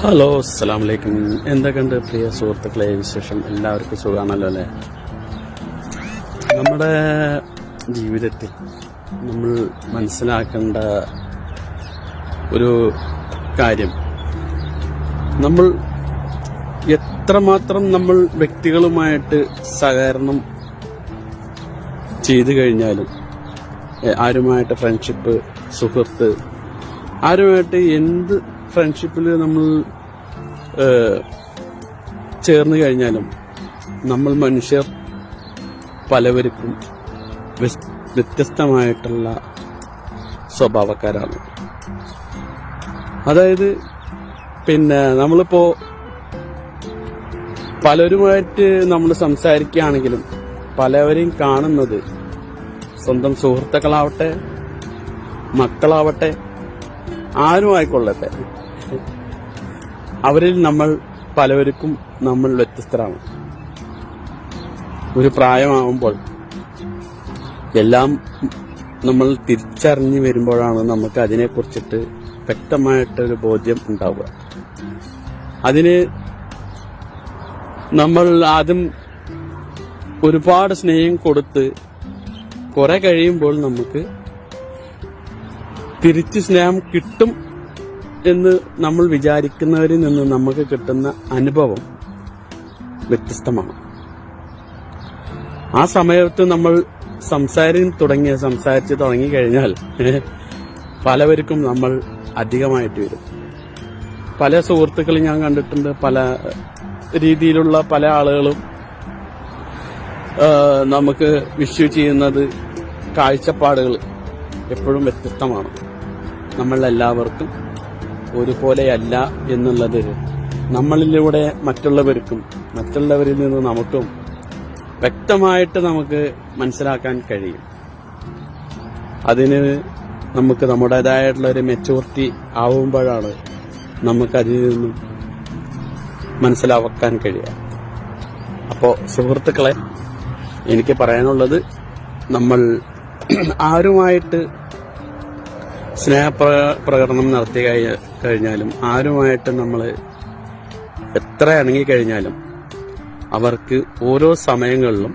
Hello അസ്സാം വലൈക്കും എന്തൊക്കെയുണ്ട് പ്രിയ സുഹൃത്തുക്കളെ? വിശേഷം? എല്ലാവർക്കും സുഖമാണല്ലോ അല്ലേ? നമ്മുടെ ജീവിതത്തിൽ നമ്മൾ മനസ്സിലാക്കേണ്ട ഒരു കാര്യം. നമ്മൾ എത്രമാത്രം നമ്മൾ വ്യക്തികളുമായിട്ട് സഹകരണം ചെയ്തു കഴിഞ്ഞാലും ആരുമായിട്ട് ഫ്രണ്ട്ഷിപ്പ് സുഹൃത്ത് ആരുമായിട്ട് എന്ത് ഫ്രണ്ട്ഷിപ്പിൽ നമ്മൾ ചേർന്ന് കഴിഞ്ഞാലും നമ്മൾ മനുഷ്യർ പലവർക്കും വ്യത്യസ്തമായിട്ടുള്ള സ്വഭാവക്കാരാണ്. അതായത് പിന്നെ നമ്മളിപ്പോ പലരുമായിട്ട് നമ്മൾ സംസാരിക്കുകയാണെങ്കിലും പലവരെയും കാണുന്നത് സ്വന്തം സുഹൃത്തുക്കളാവട്ടെ മക്കളാവട്ടെ ആരും ആയിക്കൊള്ളട്ടെ അവരിൽ നമ്മൾ പലവർക്കും നമ്മൾ വ്യത്യസ്തരാണ്. ഒരു പ്രായമാവുമ്പോൾ എല്ലാം നമ്മൾ തിരിച്ചറിഞ്ഞു വരുമ്പോഴാണ് നമുക്ക് അതിനെക്കുറിച്ചിട്ട് വ്യക്തമായിട്ടൊരു ബോധ്യം ഉണ്ടാവുക. അതിന് നമ്മൾ ആദ്യം ഒരുപാട് സ്നേഹം കൊടുത്ത് കുറെ കഴിയുമ്പോൾ നമുക്ക് തിരിച്ച് സ്നേഹം കിട്ടും എന്ന് നമ്മൾ വിചാരിക്കുന്നവരിൽ നിന്ന് നമുക്ക് കിട്ടുന്ന അനുഭവം വ്യത്യസ്തമാണ്. ആ സമയത്ത് നമ്മൾ സംസാരം തുടങ്ങിയ സംസാരിച്ച് തുടങ്ങി കഴിഞ്ഞാൽ പലവർക്കും നമ്മൾ അധികമായിട്ട് വരും. പല സുഹൃത്തുക്കളും ഞാൻ കണ്ടിട്ടുണ്ട് പല രീതിയിലുള്ള പല ആളുകളും നമുക്ക് വിഷു ചെയ്യുന്നത് കാഴ്ചപ്പാടുകൾ എപ്പോഴും വ്യത്യസ്തമാണ്. നമ്മളെല്ലാവർക്കും ഒരുപോലെയല്ല എന്നുള്ളത് നമ്മളിലൂടെ മറ്റുള്ളവർക്കും മറ്റുള്ളവരിൽ നിന്ന് നമുക്കും വ്യക്തമായിട്ട് നമുക്ക് മനസ്സിലാക്കാൻ കഴിയും. അതിന് നമുക്ക് നമ്മുടേതായിട്ടുള്ള ഒരു മെച്ചൂരിറ്റി ആവുമ്പോഴാണ് നമുക്കതിൽ നിന്നും മനസ്സിലാക്കാൻ കഴിയുക. അപ്പോൾ സുഹൃത്തുക്കളെ എനിക്ക് പറയാനുള്ളത് നമ്മൾ ആരുമായിട്ട് സ്നേഹപ്രകടനം നടത്തി കഴി- കഴിഞ്ഞാലും ആരുമായിട്ട് നമ്മൾ എത്ര ഇണങ്ങിക്കഴിഞ്ഞാലും അവർക്ക് ഓരോ സമയങ്ങളിലും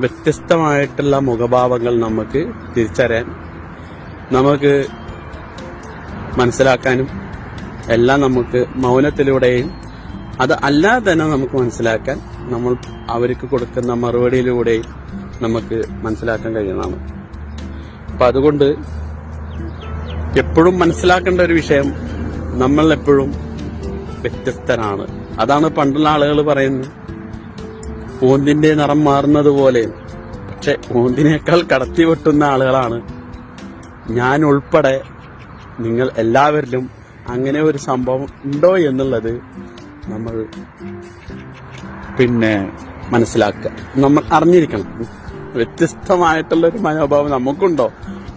വ്യത്യസ്തമായിട്ടുള്ള മുഖഭാവങ്ങൾ നമുക്ക് തിരിച്ചറിയാൻ നമുക്ക് മനസ്സിലാക്കാനും എല്ലാം നമുക്ക് മൗനത്തിലൂടെയും അത് അല്ലാതെ തന്നെ നമുക്ക് മനസ്സിലാക്കാൻ നമ്മൾ അവർക്ക് കൊടുക്കുന്ന മറുപടിയിലൂടെയും നമുക്ക് മനസ്സിലാക്കാൻ കഴിയുന്നതാണ്. അപ്പൊ അതുകൊണ്ട് എപ്പോഴും മനസ്സിലാക്കേണ്ട ഒരു വിഷയം നമ്മൾ എപ്പോഴും വ്യത്യസ്തരാണ് അതാണ് പണ്ടുള്ള ആളുകൾ പറയുന്നത്. ഓന്തിന്റെ നിറം മാറുന്നത് പോലെ. പക്ഷെ ഓന്തിനേക്കാൾ കടത്തി വെട്ടുന്ന ആളുകളാണ്. ഞാൻ ഉൾപ്പെടെ നിങ്ങൾ എല്ലാവരിലും അങ്ങനെ ഒരു സംഭവം ഉണ്ടോ എന്നുള്ളത് നമ്മൾ പിന്നെ മനസ്സിലാക്കുക. നമ്മൾ അറിഞ്ഞിരിക്കണം. വ്യത്യസ്തമായിട്ടുള്ള ഒരു മനോഭാവം നമുക്കുണ്ടോ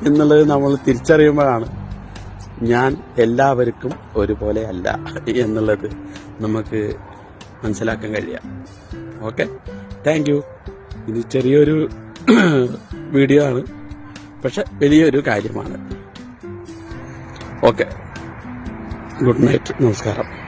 എന്നുള്ളത് നമ്മൾ തിരിച്ചറിയുമ്പോഴാണ്. ഞാൻ എല്ലാവർക്കും ഒരുപോലെ അല്ല എന്നുള്ളത് നമുക്ക് മനസ്സിലാക്കാൻ കഴിയാം. ഓക്കെ താങ്ക് യു ഇത് ചെറിയൊരു വീഡിയോ ആണ്. പക്ഷെ വലിയൊരു കാര്യമാണ്. ഓക്കെ ഗുഡ് നൈറ്റ് നമസ്കാരം.